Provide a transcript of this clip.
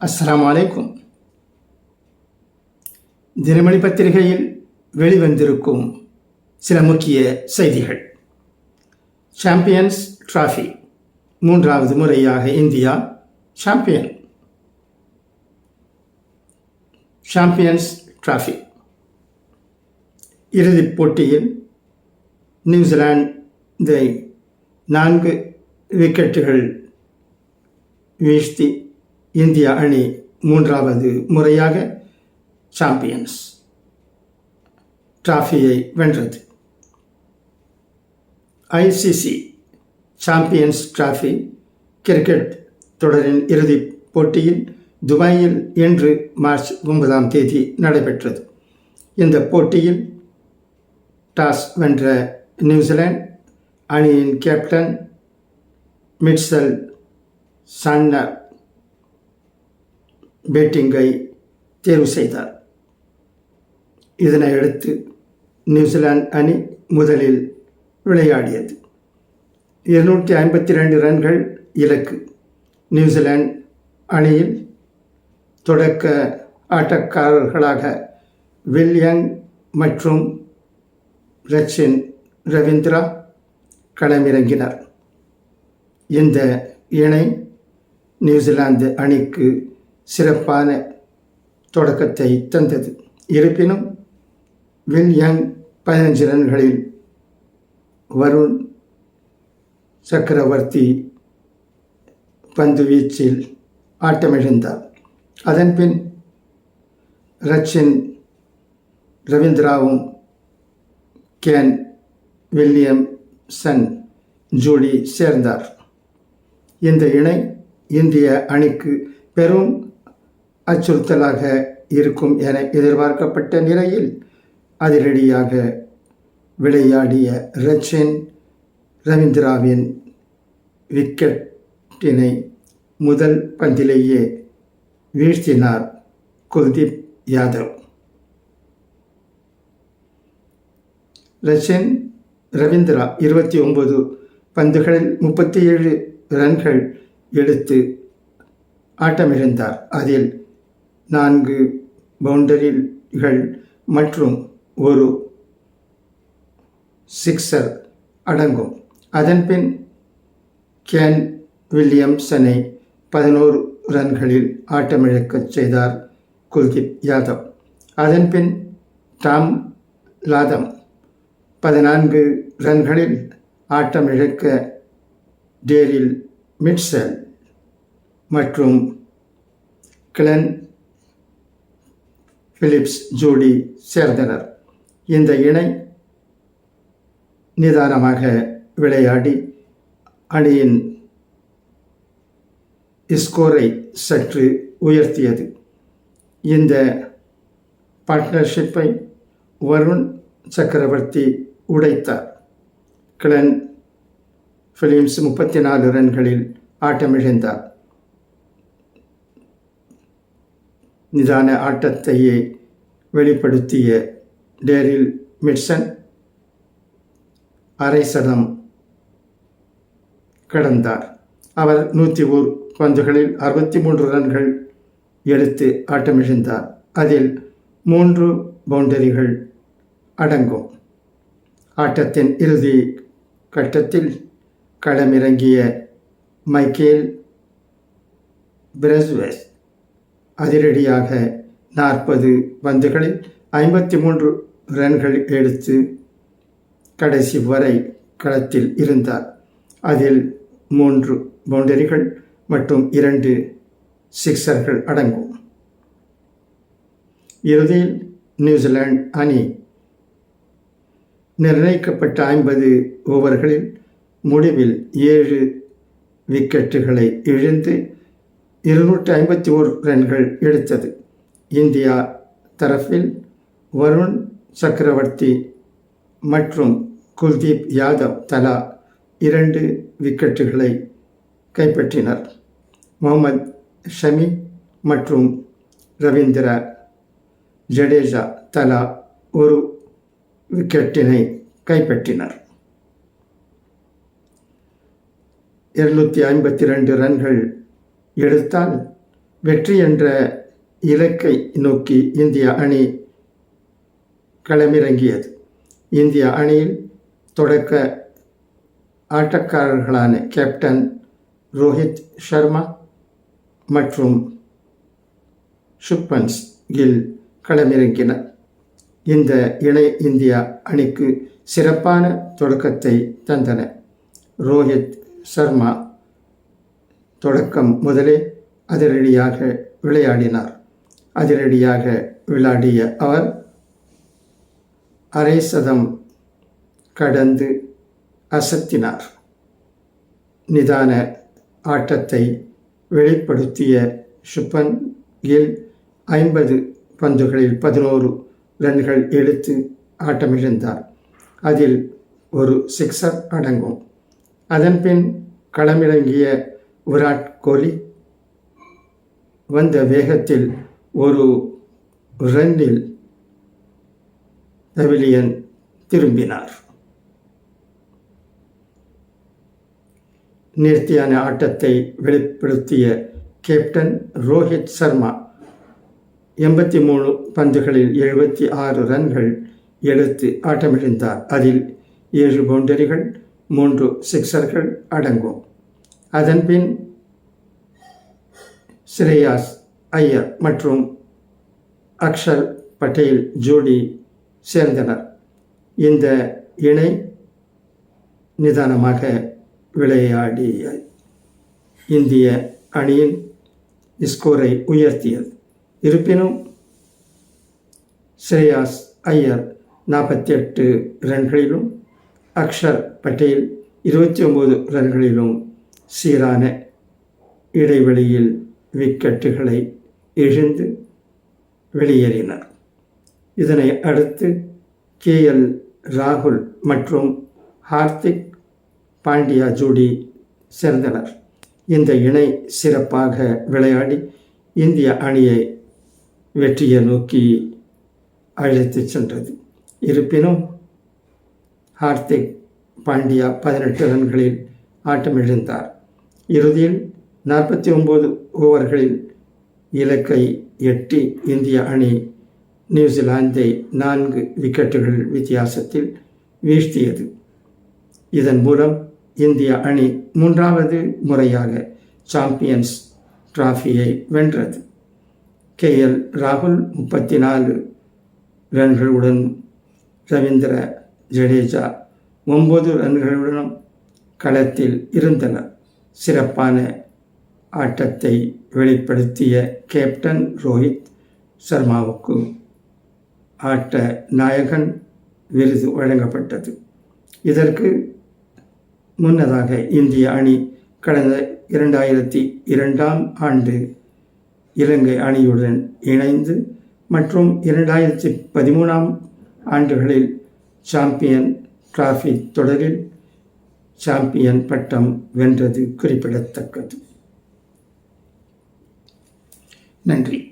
அஸ்லாம் வலைக்கும் தினமணி பத்திரிகையில் வெளிவந்திருக்கும் சில முக்கிய செய்திகள். சாம்பியன்ஸ் டிராஃபி மூன்றாவது முறையாக இந்தியா சாம்பியன் சாம்பியன்ஸ் டிராஃபி இறுதிப் போட்டியில் நியூசிலாந்தை நான்கு விக்கெட்டுகள் வீழ்த்தி இந்திய அணி மூன்றாவது முறையாக சாம்பியன்ஸ். டிராஃபியை வென்றது. ஐசிசி சாம்பியன்ஸ் டிராஃபி கிரிக்கெட் தொடரின் இறுதிப் போட்டியில் துபாயில் இன்று மார்ச் ஒன்பதாம் தேதி நடைபெற்றது. இந்த போட்டியில் டாஸ் வென்ற நியூசிலாந்து அணியின் கேப்டன் மிட்சல் சன்னர் பேட்டிங்கை தேர்வு செய்தார். இதனையடுத்து நியூசிலாந்து அணி முதலில் விளையாடியது. இருநூற்றி ஐம்பத்தி ரெண்டு ரன்கள் இலக்கு. நியூசிலாந்து அணியில் தொடக்க ஆட்டக்காரர்களாக வில்லியங் மற்றும் ரச்சின் ரவீந்திரா களமிறங்கினார். இந்த இணை நியூசிலாந்து அணிக்கு சிறப்பான தொடக்கத்தை தந்தது. இருப்பினும் வில் யங் பதினஞ்சு ரன்களில் வருண் சக்கரவர்த்தி பந்து வீச்சில் ஆட்டமிழந்தார். அதன்பின் ரச்சின் ரவீந்திராவும் கேன் வில்லியம் சன் ஜூலி சேர்ந்தார். இந்த இணை இந்திய அணிக்கு பெரும் அச்சுறுத்தலாக இருக்கும் என எதிர்பார்க்கப்பட்ட நிலையில் அதிரடியாக விளையாடிய ரச்சின் ரவீந்திராவின் விக்கெட்டினை முதல் பந்திலேயே வீழ்த்தினார் குல்தீப் யாதவ். ரச்சின் ரவீந்திரா இருபத்தி ஒன்பது பந்துகளில் முப்பத்தி ஏழு ரன்கள் எடுத்து ஆட்டமிழந்தார். அதில் நான்கு பவுண்டரிகள் மற்றும் ஒரு சிக்ஸர் அடங்கும். அதன்பின் கேன் வில்லியம்சனை பதினோரு ரன்களில் ஆட்டமிழக்கச் செய்தார் குல்தீப் யாதவ். அதன்பின் டாம் லாதம் பதினான்கு ரன்களில் ஆட்டமிழக்க டேரில் மிட்சல் மற்றும் கிளன் பிலிப்ஸ் ஜோடி சேர்ந்தனர். இந்த இணை நிதானமாக விளையாடி அணியின் ஸ்கோரை சற்று உயர்த்தியது. இந்த பார்ட்னர்ஷிப்பை வருண் சக்கரவர்த்தி உடைத்தார். கிளன் ஃபிலிம்ஸ் முப்பத்தி நாலு ரன்களில் ஆட்டமிழந்தார். நிதான ஆட்டத்தையே வெளிப்படுத்திய டேரில் மிட்சன் அரை சதம் கடந்தார். அவர் நூற்றி ஓர் பந்துகளில் அறுபத்தி மூன்று ரன்கள் எடுத்து ஆட்டமிழந்தார். அதில் மூன்று பவுண்டரிகள் அடங்கும். ஆட்டத்தின் இறுதி கட்டத்தில் களமிறங்கிய மைக்கேல் பிரஸ்வெஸ் அதிரடியாக நாற்பது பந்துகளில் ஐம்பத்தி மூன்று ரன்கள் எடுத்து கடைசி வரை களத்தில் இருந்தார். அதில் மூன்று பவுண்டரிகள் மற்றும் இரண்டு சிக்ஸர்கள் அடங்கும். இறுதியில் நியூசிலாந்து அணி நிர்ணயிக்கப்பட்ட ஐம்பது ஓவர்களில் முடிவில் ஏழு விக்கெட்டுகளை இழந்து இருநூற்றி ஐம்பத்தி ஓரு ரன்கள் எடுத்தது. இந்தியா தரப்பில் வருண் சக்கரவர்த்தி மற்றும் குல்தீப் யாதவ் தலா இரண்டு விக்கெட்டுகளை கைப்பற்றினர். முகமது ஷமி மற்றும் ரவீந்திர ஜடேஜா தலா ஒரு விக்கெட்டினை கைப்பற்றினர். இருநூற்றி ஐம்பத்தி ரெண்டு ரன்கள் எடுத்தால் வெற்றி என்ற இலக்கை நோக்கி இந்திய அணி களமிறங்கியது. இந்திய அணியில் தொடக்க ஆட்டக்காரர்களான கேப்டன் ரோஹித் சர்மா மற்றும் ஷுப்பன்ஸ் கில் களமிறங்கினர். இந்த இணை இந்தியா அணிக்கு சிறப்பான தொடக்கத்தை தந்தன. ரோஹித் சர்மா தொடக்கம் முதலே அதிரடியாக விளையாடினார். அதிரடியாக விளையாடிய அவர் அரை சதம் கடந்து அசத்தினார். நிதான ஆட்டத்தை வெளிப்படுத்திய சுப்பன் கில் ஐம்பது பந்துகளில் பதினோரு ரன்கள் எடுத்து ஆட்டமிழந்தார். அதில் ஒரு சிக்ஸர் அடங்கும். அதன்பின் களமிறங்கிய விராட் கோலி வந்த வேகத்தில் ஒரு ரன்னில் பவிலியன் திரும்பினார். நேர்த்தியான ஆட்டத்தை வெளிப்படுத்திய கேப்டன் ரோஹித் சர்மா எண்பத்தி மூணு பந்துகளில் எழுபத்தி ஆறு ரன்கள் எடுத்து ஆட்டமிழந்தார். அதில் ஏழு பவுண்டரிகள் மூன்று சிக்சர்கள் அடங்கும். அதன்பின் ஸ்ரேயாஸ் ஐயர் மற்றும் அக்ஷர் பட்டேல் ஜோடி சேர்ந்தனர். இந்த இணை நிதானமாக விளையாடிய இந்திய அணியின் ஸ்கோரை உயர்த்தியது. இருப்பினும் ஸ்ரேயாஸ் ஐயர் நாற்பத்தி எட்டு ரன்களிலும் அக்ஷர் பட்டேல் இருபத்தி ஒம்பது ரன்களிலும் சீரான இடைவெளியில் விக்கெட்டுகளை இழந்து வெளியேறினர். இதனை அடுத்து கே. எல். ராகுல் மற்றும் ஹார்திக் பாண்டியா ஜோடி சேர்ந்தனர். இந்த இணை சிறப்பாக விளையாடி இந்திய அணியை வெற்றியை நோக்கி அழைத்து சென்றது. இருப்பினும் ஹார்திக் பாண்டியா பதினெட்டு ரன்களில் ஆட்டமிழந்தார். இறுதியில் நாற்பத்தி ஒம்பது ஓவர்களில் இலக்கை எட்டி இந்திய அணி நியூசிலாந்தை நான்கு விக்கெட்டுகள் வித்தியாசத்தில் வீழ்த்தியது. இதன் மூலம் இந்திய அணி மூன்றாவது முறையாக சாம்பியன்ஸ் டிராஃபியை வென்றது. கே. எல். ராகுல் முப்பத்தி நாலு ரன்களுடன் ரவீந்திர ஜடேஜா ஒன்பது ரன்களுடனும் களத்தில் இருந்தனர். சிறப்பான ஆட்டத்தை வெளிப்படுத்திய கேப்டன் ரோஹித் சர்மாவுக்கு ஆட்ட நாயகன் விருது வழங்கப்பட்டது. இதற்கு முன்னதாக இந்திய அணி கடந்த இரண்டாயிரத்தி இரண்டாம் ஆண்டு இலங்கை அணியுடன் இணைந்து மற்றும் இரண்டாயிரத்தி பதிமூணாம் ஆண்டுகளில் சாம்பியன் டிராஃபி தொடரில் சாம்பியன் பட்டம் வென்றது குறிப்பிடத்தக்கது. நன்றி.